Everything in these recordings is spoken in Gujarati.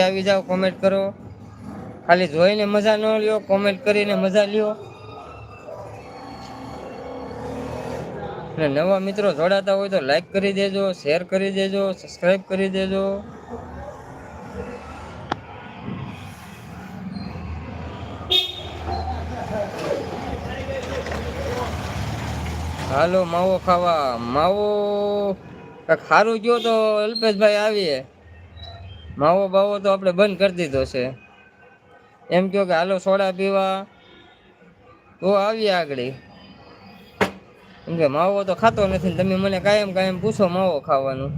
આવી જાઓ કોમેન્ટ કરો. ખાલી જોઈને મજા ન લ્યો કોમેન્ટ કરીને મજા લ્યો. અને નવા મિત્રો જોડાતા હોય તો લાઈક કરી દેજો શેર કરી દેજો સબસ્ક્રાઈબ કરી દેજો. હાલો, માવો ખાવા. માવો કાંઈક સારું ગયો તો અલ્પેશભાઈ આવીએ. માવો બાવો તો આપણે બંધ કરી દીધો છે. એમ કહો કે હાલો સોડા પીવા. તો આવીએ આગળ. કેમ કે માવો તો ખાતો નથી તમે મને કાયમ કાયમ પૂછો માવો ખાવાનું.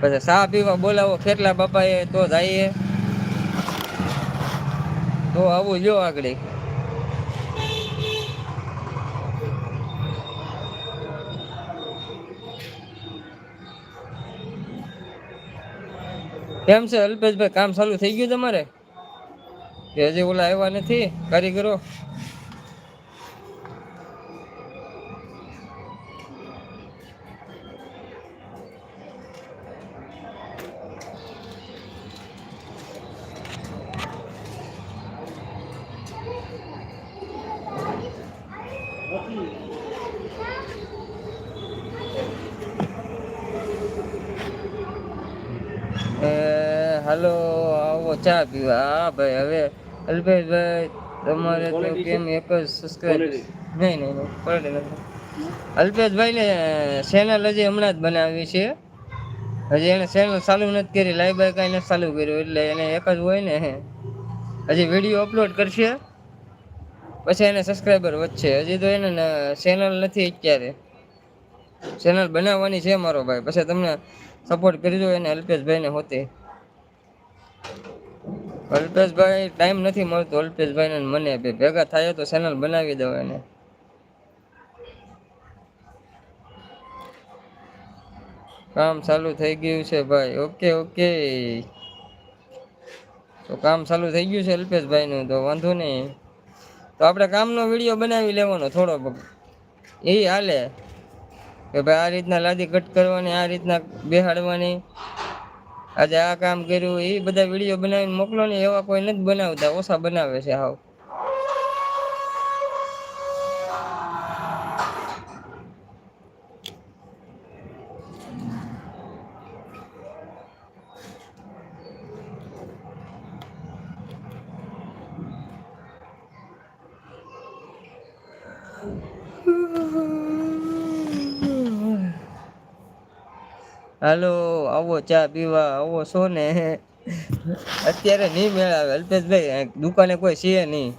પછી ચા પીવા બોલાવો, કેટલા બાપાએ તો જઈએ. તો આવું જો આગળ. કેમ છે, અલ્પેશભાઈ, કામ ચાલુ થઈ ગયું તમારે? કે હજી ઓલા આવ્યા નથી? કારીગરો? એ હાલો આવો ચા પીવા. હા ભાઈ હવે અલ્પેશભાઈ તમારે તો કેમ એક જ સબસ્ક્રાઈબ નહીં નહીં નહીં પલટી નથી. અલ્પેશભાઈ ને ચેનલ હજી હમણાં જ બનાવી છે. હજી એને ચેનલ ચાલુ નથી કરી લાઈવ બાય કાંઈ નથી ચાલુ કર્યું એટલે એને એક જ હોય ને હજી વીડિયો અપલોડ કરશે પછી એને સબસ્ક્રાઈબર વધશે. હજી તો એને ચેનલ નથી અત્યારે. ચેનલ બનાવવાની છે મારો ભાઈ. પછી તમને સપોર્ટ કરજો એને અલ્પેશભાઈને હોતે. અલ્પેશભાઈ ટાઈમ નથી મળતો. અલ્પેશભાઈ ને મને ભેગા થાય તો ચેનલ બનાવી દો એને. કામ ચાલુ થઈ ગયું છે ભાઈ. ઓકે ઓકે તો કામ ચાલુ થઈ ગયું છે અલ્પેશભાઈનું તો વાંધો નહીં. તો આપણે કામનો વીડિયો બનાવી લેવાનો થોડો એ હાલે. કે ભાઈ આ રીતના લાદી કટ કરવાની, આ રીતના બેહાડવાની. આજે આ કામ કર્યું એ બધા વીડિયો બનાવીને મોકલો ને એવા કોઈ નથી બનાવતા, ઓછા બનાવે છે હાવ. હાલો આવો ચા પીવા આવો છો ને? અત્યારે નહીં મેળાવે અલ્પેશભાઈ દુકાને કોઈ છે નહીં.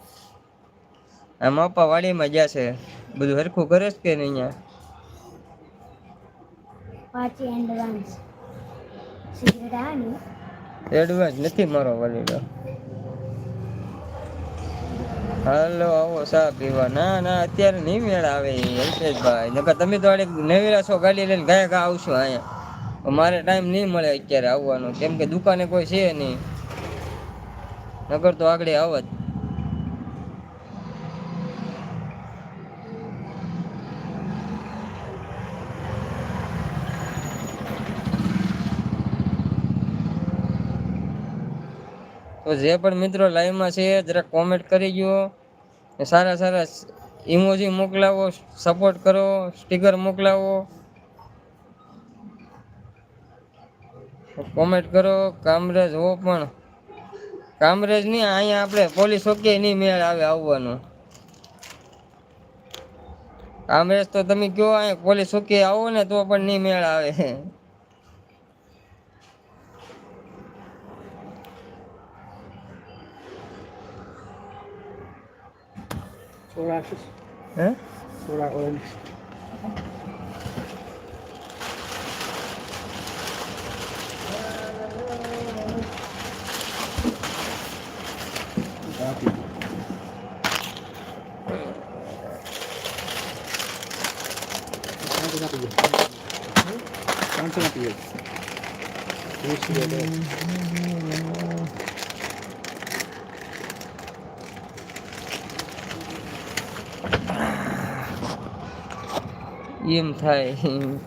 આ માપા વાડીમાં ગયા છે. બધું હરખું કરે છે કે નહીં અહીંયા? એડવાન્સ નથી મારો વાલીડો હાલો આવો ચા પીવા. ના ના અત્યારે નહીં મેળ આવે અલ્પેશભાઈ. નકર તમે તો નવી છો ગાડી લઈને ગયા ગયા આવશો અહીંયા. મારે ટાઈમ નહીં મળે અત્યારે આવવાનો. કેમ કે દુકાને કોઈ છે નહીં. નગર તો આગળ આવત તો જે પણ મિત્રો લાઈવમાં છે, જરાક કોમેન્ટ કરી ગયો સારા સારા ઇમોજી મોકલાવો સપોર્ટ કરો સ્ટીકર મોકલાવો. કોમેન્ટ કરો કામરેજ હો પણ. કામરેજ નહીં અહીંયા આપણે પોલીસ ઓકે નહીં મેળ આવે આવવાનું. કામરેજ તો તમે કયો અહીંયા પોલીસ ઓકે આવો ને તો પણ નહીં મેળ આવે. સોળા હે સોળા ઓરેન્જ પાંચસો પીએ વીસ એમ થાય.